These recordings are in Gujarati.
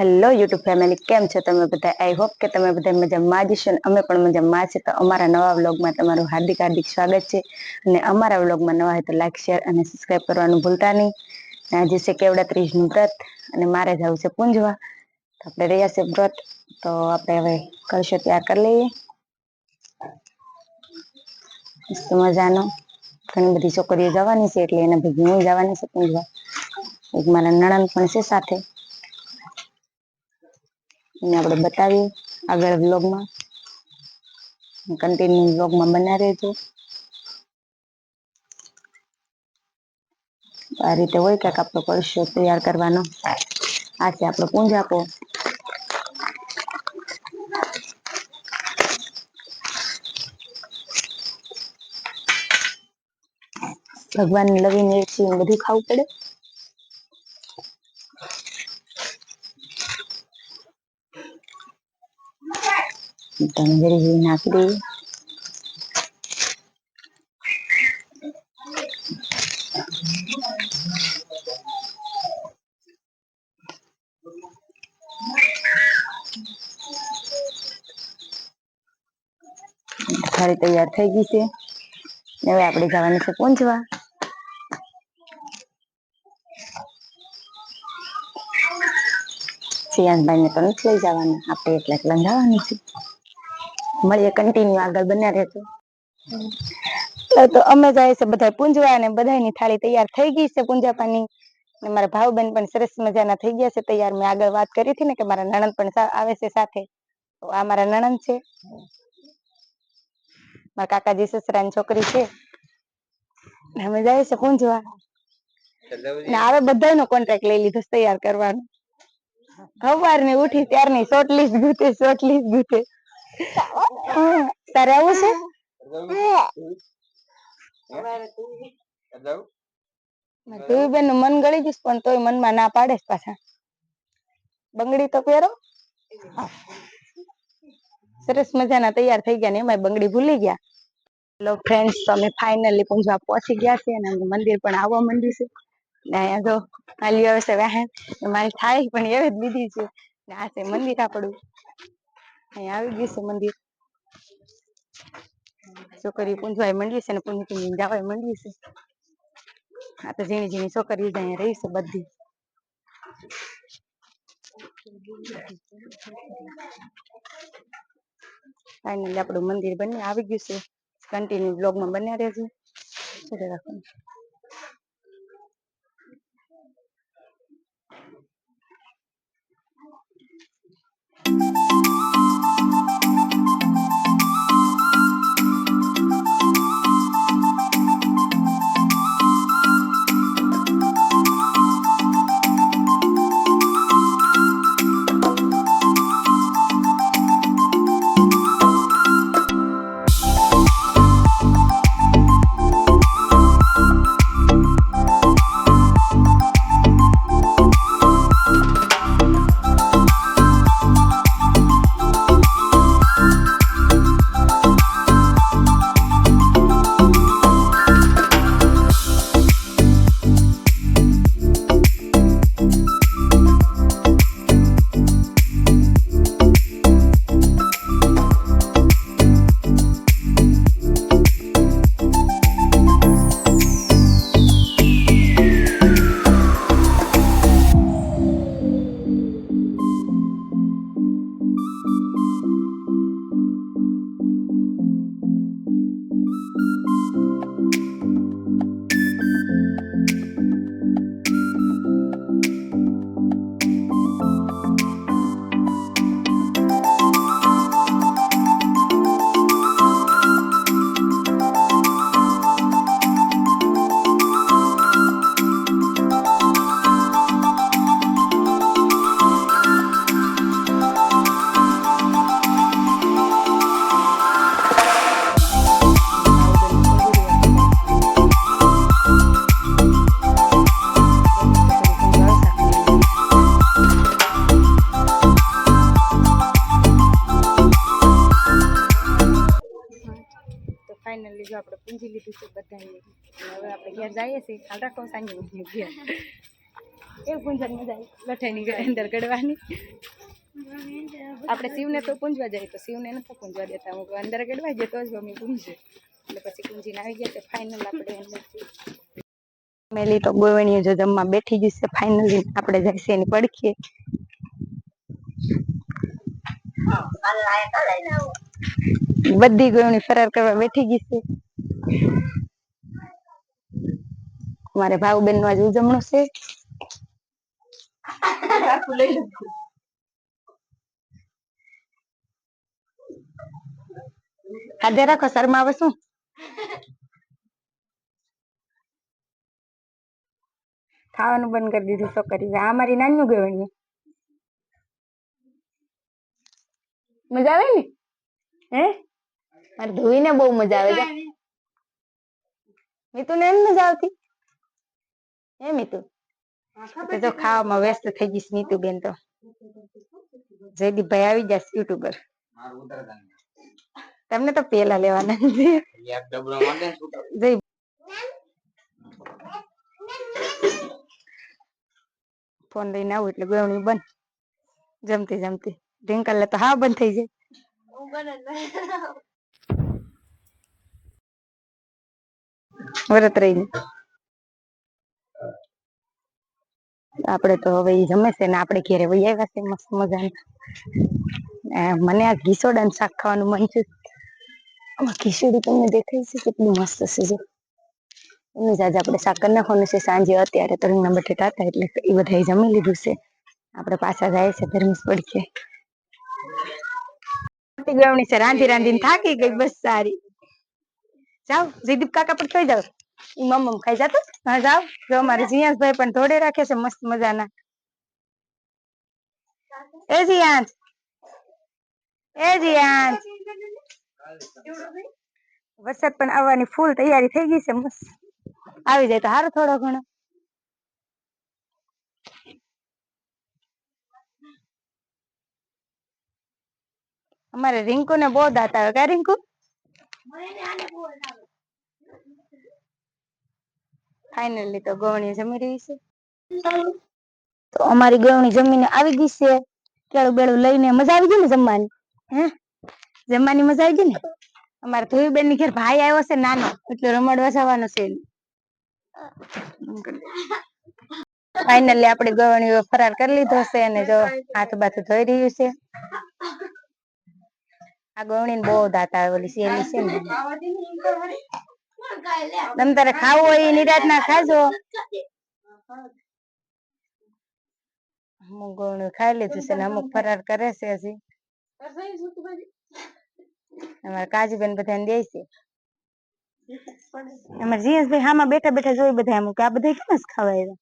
હેલો યુટ્યુબ ફેમિલી કેમ છો તમે બધા? આઈ હોપ કે તમે બધા મજામાં જ છો અમે પણ મજામાં છે તો અમારા નવા વ્લોગમાં તમારું હાર્દિક હાર્દિક સ્વાગત છે. અને અમારા વ્લોગમાં નવા હોય તો લાઈક શેર અને સબસ્ક્રાઈબ કરવાનું ભૂલતા નહીં. આજે છે કેવડા ત્રીજનું વ્રત અને મારે જવું છે પૂંજવા. તો આપણે રહ્યા છે વ્રત. તો આપણે હવે કરશો, તૈયાર કરી લઈએ. મસ્ત મજાનો. ઘણી બધી છોકરીઓ જવાની છે એટલે એના ભેગી હું જવાની છે પૂંજવા. એક મારા નણંદ પણ છે સાથે. એને આપણે બતાવીએ આગળ વ્લોગમાં કન્ટિન્યુ વ્લોગમાં બના રહેજો આ રીતે હોય કાંઈક આપણો કળશો તૈયાર કરવાનો આ છે આપણો પૂંજાપો ભગવાન લવીને એક છે બધું ખાવું પડે તંદરી નાખી દઈએ. તૈયાર થઈ ગઈ છે. હવે આપણે જવાનું છે પહોંચવા સિયાનભાઈ ને તો નથી લઈ જવાના. આપણે એટલે એકલા જવાનું છે. મળીએ કન્ટિન્યુ આગળ બન્યા રહેજો. તો અમે જાય છે બધા પૂંજવા અને બધાની થાળી તૈયાર થઈ ગઈ છે પૂંજાપાની. ને મારા ભાવબેન પણ સરસ મજાના થઈ ગયા છે. તૈયાર મેં આગળ વાત કરી હતી ને કે મારા નણંદ પણ આવે છે સાથે. તો આ મારા નણંદ છે. મારા કાકાજી સસરાની છોકરી છે. અમે જાય છે પૂંજવા ને હવે બધાનો કોન્ટ્રાક્ટ લઈ લીધો તૈયાર કરવાનો. સવારની ઉઠી ત્યારની શોર્ટ લિસ્ટ ગૂંથે શોર્ટ ગૂંથે. તારે આવું છે? ધુવીબેનનું મન ગળી ગયું પણ તોય મનમાં ના પાડે છે પાછા. બંગડી તો પહેરો. સરસ મજાના તૈયાર થઈ ગયા ને એમાં બંગડી ભૂલી ગયા. હેલો ફ્રેન્ડ્સ તો અમે ફાઇનલી પૂંજવા પહોંચી ગયા છે અને મંદિર પણ આવવા માંડ્યું છે. ને અહીંયા જો આલી આવે છે વાહન ને મારી થાળી પણ એવી જ લીધી છે ને આ છે મંદિર આપણું અહીંયા આવી ગયું છે મંદિર છોકરી પૂંજવાય મંડી છે ને પૂંજી પૂંજી જવાય મંડી છે આ તો ઝીણી ઝીણી છોકરીઓ જ અહીંયા રહી છે બધી ફાઇનલી આપણું મંદિર બની આવી ગયું છે કન્ટિન્યુ બ્લોગમાં બન્યા રહેજો ચાલો Música ફાઇનલી જો આપણે પૂંજી લીધું છે બધાએ હવે આપણે ઘેર જઈએ છીએ ખ્યાલ રાખો સાંજે ઘેર એ પૂંજવાની મજા આવી લઠાઈની ઘરે અંદર ગળવાની આપણે શિવને તો પૂંજવા જાય તો શિવને નથી પૂંજવા દેતા હું કહું, અંદર ગળવા જાય તો જ મમ્મી પૂંજે એટલે પછી પૂંજીને આવી ગયા તો ફાઇનલ આપણે અંદર મેલી તો ગોવણીઓ જો જમવા બેઠી ગઈ છે ફાઇનલી આપણે જાય છે એની પડખીએ બધી ગયો ફરાર કરવા બેઠી ગઈ છે. મારે ભાવ બેનનું આજે ઉજવણું છે આજે રાખો શર્મા આવે શું? ખાવાનું બંધ કરી દીધું છોકરી આ મારી નાનું ગવણી મજા આવે ને? હે? મારે ધોઈને બહુ મજા આવે છે. મીતુ ને એમ મજા આવતી? હે મીતુ? તો જો ખાવામાં વ્યસ્ત થઈ ગઈશ નીતુ બેન તો. જયદીપભાઈ આવી જશે યુટ્યુબર. તમને તો પેલા લેવાના છે. જય ફોન લઈને આવું એટલે ગવણી બંધ. જમતી જમતી. ઢીંકલ તો હા બંધ થઈ જાય. વરત રહીને આપણે તો હવે ઈ જમે છે ને આપણે ઘેરે વહી આવ્યા છે મસ્ત મજાનું અ, મને આ ઘીસોડાનું શાક ખાવાનું મન છે આમાં ખીચડી તમને દેખાય છે કેટલી મસ્ત છે જો એનું જ આજે આપણે શાક કરી નાખવાનું છે સાંજે અત્યારે તો રીંગણા બટેટા હતા એટલે એ બધાએ જમી લીધું છે આપણે પાછા જાય છે ધર્મીસ પડખે મોટી ગવણી છે રાંધી રાંધીને થાકી ગઈ બસ સારી જાઓ જયદીપ કાકા પર થઈ જાવ ઈ મમ્મ ખાઈ જાતો હા જાઓ જો અમારે જીયાસભાઈ પણ ધોડે રાખે છે મસ્ત મજાના એ જીયાંશ એ જીયાંશ વરસાદ પણ આવવાની ફૂલ તૈયારી થઈ ગઈ છે મસ્ત આવી જાય તો સારું થોડો ઘણો અમારે રિંકુ ને બહુ દાંત આવે કા રિંકુ ફાઇનલી તો ગવણી જમી રહી છે. તો અમારી ગવણી જમીને આવી ગઈ છે. કેળું બેળું લઈને મજા આવી ગઈ ને જમવાની? હે? જમવાની મજા આવી ગઈ ને? અમારે ધોઈ બેનની ઘેર ભાઈ આવ્યો છે નાનો, એટલે રમાડવા જવાનો છે ફાઇનલી આપણે ગવણીઓ ફરાર કરી લીધો છે અને જો હાથ બાથ ધોઈ રહ્યું છે. આ ગવણી બહુ દાંત આવેલી છે છે ને. તમ તારે ખાવું હોય એ નિરાત ના ખાજો અમુક ગવણી ખાઈ લીધું છે ને અમુક ફરાર કરે છે હજી અમારે કાજુબેન બધાને દે છે અમારે જીએસભાઈ હામાં બેઠા બેઠા જોઈ બધા અમુક આ બધા કેમ જ ખવાય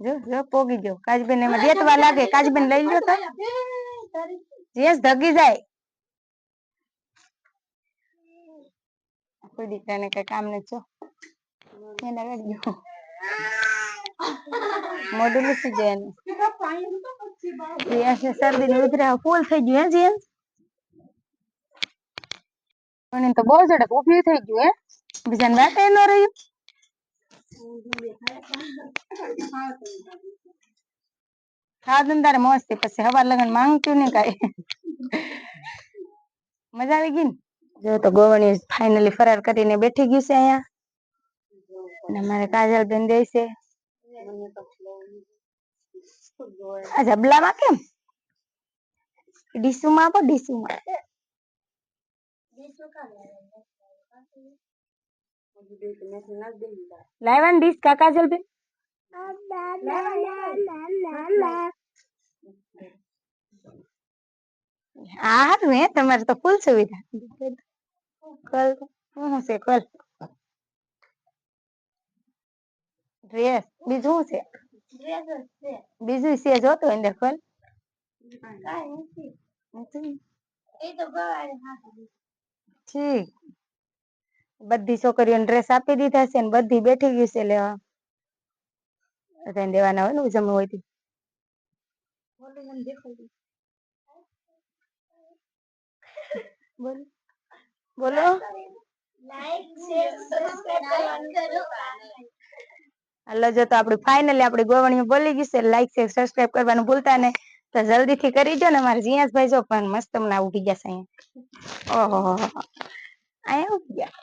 જો જો પોગી ગયો કાજબેન એમાં દેતવા લાગે કાજબેન લઈ લ્યો તો જીએસ ધગી જાય કોઈ દીકરાને કઈ કામ નથી જો એને લઈ ગયો મોઢું લૂસી જાય એનું જીએસ ને શરદી ને ઉધરા ફૂલ થઈ ગયું હે જીએસ મને તો બહુ ઝડપ ઊભી થઈ ગયું હે બીજાને વાટે ન રહ્યું ખાવા ધંધારે મસ્તી પછી હવાર લગન માંગતું ને કઈ મજા આવી ગઈ ને જો તો ગોવણી ફાઇનલી ફરાર કરીને બેઠી ગઈ છે અહીંયા અને મારે કાજલ બેન દે છે આ જબલામાં કેમ ડીસુમાં આપો ડીસુમાં લાવ્યા ને ડીશ કા કાજલ હારું હે, તમારે તો ફૂલ સુવિધા કલ શું છે કલ ડ્રેસ બીજું છે બીજું છે, જોતો અંદર કલ નથી? ઠીક બધી છોકરીઓને ડ્રેસ આપી દીધા છે ને બધી બેઠી ગઈ છે લેવા દેવાના હોય ને ઉજવણી હોય તે. બોલો બોલો. હાલો જો તો આપણે ફાઇનલી આપણી ગોવણીઓ બોલી ગઈ છે. લાઈક છે સબસ્ક્રાઇબ કરવાનું ભૂલતા ને તો જલ્દી થી કરી દો ને મારે જીયાસભાઈ જો પણ મસ્ત હમણાં ઉઠી ગયા છે અહીંયા. ઓહો અહીંયા ઉઠી ગયા.